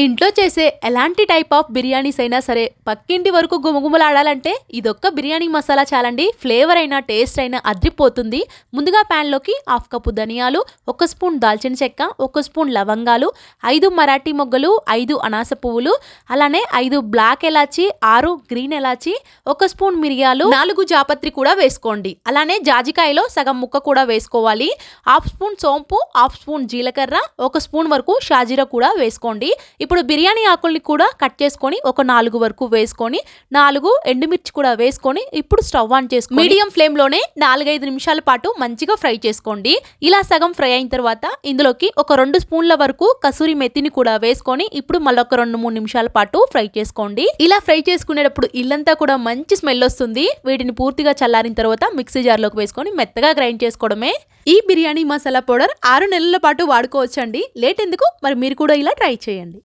ఇంట్లో చేసే ఎలాంటి టైప్ ఆఫ్ బిర్యానీస్ అయినా సరే పక్కింటి వరకు గుమగుమలాడాలంటే ఇదొక్క బిర్యానీ మసాలా చాలండి. ఫ్లేవర్ అయినా టేస్ట్ అయినా అద్రిపోతుంది. ముందుగా ప్యాన్లోకి హాఫ్ కప్పు ధనియాలు ఒక స్పూన్ దాల్చిన చెక్క ఒక స్పూన్ లవంగాలు ఐదు మరాఠీ మొగ్గలు ఐదు అనాస పువ్వులు అలానే ఐదు బ్లాక్ ఎలాచి ఆరు గ్రీన్ ఎలాచి ఒక స్పూన్ మిరియాలు నాలుగు జాపత్రి కూడా వేసుకోండి. అలానే జాజికాయలో సగం ముక్క కూడా వేసుకోవాలి. హాఫ్ స్పూన్ సోంపు హాఫ్ స్పూన్ జీలకర్ర ఒక స్పూన్ వరకు షాజీరా కూడా వేసుకోండి. ఇప్పుడు బిర్యానీ ఆకుల్ని కూడా కట్ చేసుకొని ఒక నాలుగు వరకు వేసుకొని నాలుగు ఎండుమిర్చి కూడా వేసుకొని ఇప్పుడు స్టవ్ ఆన్ చేసుకొని మీడియం ఫ్లేమ్లోనే నాలుగైదు నిమిషాల పాటు మంచిగా ఫ్రై చేసుకోండి. ఇలా సగం ఫ్రై అయిన తర్వాత ఇందులోకి ఒక రెండు స్పూన్ల వరకు కసూరి మెత్తిని కూడా వేసుకొని ఇప్పుడు మళ్ళీ ఒక రెండు మూడు నిమిషాల పాటు ఫ్రై చేసుకోండి. ఇలా ఫ్రై చేసుకునేటప్పుడు ఇల్లంతా కూడా మంచి స్మెల్ వస్తుంది. వీటిని పూర్తిగా చల్లారిన తర్వాత మిక్సీ జార్లోకి వేసుకొని మెత్తగా గ్రైండ్ చేసుకోవడమే. ఈ బిర్యానీ మసాలా పౌడర్ ఆరు నెలల పాటు వాడుకోవచ్చండి. లేట్ ఎందుకు? మరి మీరు కూడా ఇలా ట్రై చేయండి.